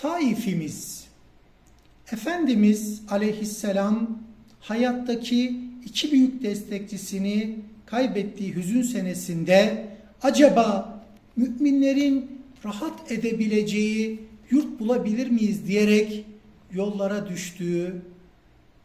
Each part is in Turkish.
Taifimiz. Efendimiz aleyhisselam hayattaki iki büyük destekçisini kaybettiği hüzün senesinde acaba müminlerin rahat edebileceği yurt bulabilir miyiz diyerek yollara düştüğü,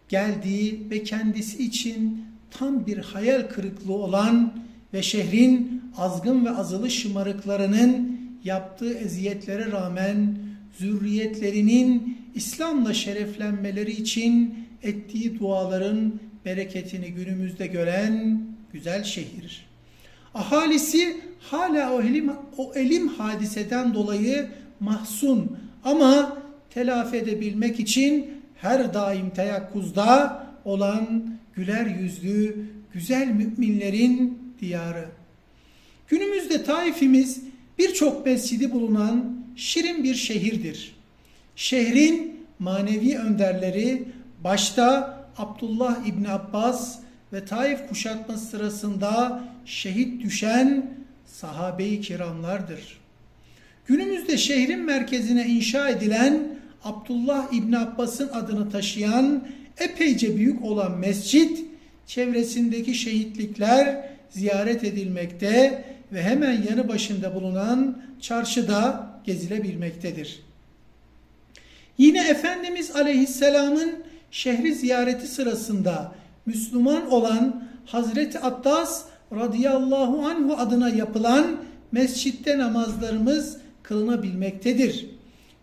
geldiği ve kendisi için tam bir hayal kırıklığı olan ve şehrin azgın ve azılı şımarıklarının yaptığı eziyetlere rağmen zürriyetlerinin İslam'la şereflenmeleri için ettiği duaların bereketini günümüzde gören güzel şehir. Ahalisi hala o elim, o elim hadiseden dolayı mahzun ama telafi edebilmek için her daim teyakkuzda olan güler yüzlü, güzel müminlerin diyarı. Günümüzde Taif'imiz birçok mescidi bulunan şirin bir şehirdir. Şehrin manevi önderleri başta Abdullah İbni Abbas ve Taif kuşatması sırasında şehit düşen sahabe-i kiramlardır. Günümüzde şehrin merkezine inşa edilen Abdullah İbni Abbas'ın adını taşıyan epeyce büyük olan mescit çevresindeki şehitlikler ziyaret edilmekte ve hemen yanı başında bulunan çarşıda gezilebilmektedir. Yine Efendimiz Aleyhisselam'ın şehri ziyareti sırasında Müslüman olan Hazreti Attas radıyallahu anhu adına yapılan mescitte namazlarımız kılınabilmektedir.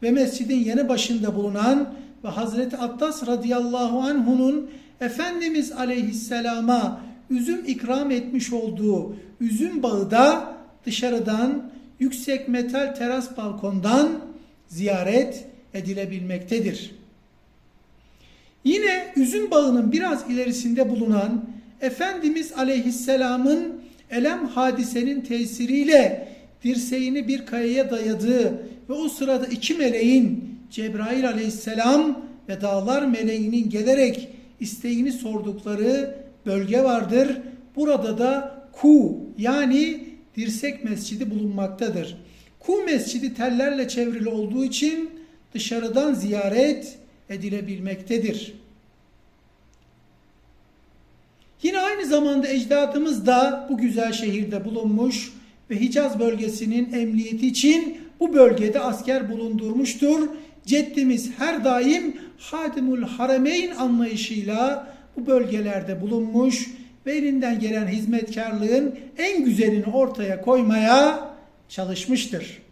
Ve mescidin yanı başında bulunan ve Hazreti Attas radıyallahu anhu'nun Efendimiz aleyhisselama üzüm ikram etmiş olduğu üzüm bağı da dışarıdan yüksek metal teras balkondan ziyaret edilebilmektedir. Yine üzüm bağının biraz ilerisinde bulunan Efendimiz aleyhisselamın elem hadisenin tesiriyle dirseğini bir kayaya dayadığı ve o sırada iki meleğin Cebrail aleyhisselam ve dağlar meleğinin gelerek isteğini sordukları bölge vardır. Burada da Ku yani dirsek mescidi bulunmaktadır. Ku mescidi tellerle çevrili olduğu için dışarıdan ziyaret edilebilmektedir. Yine aynı zamanda ecdadımız da bu güzel şehirde bulunmuş ve Hicaz bölgesinin emniyeti için bu bölgede asker bulundurmuştur. Ceddimiz her daim Hadimul Harameyn anlayışıyla bu bölgelerde bulunmuş ve elinden gelen hizmetkarlığın en güzelini ortaya koymaya çalışmıştır.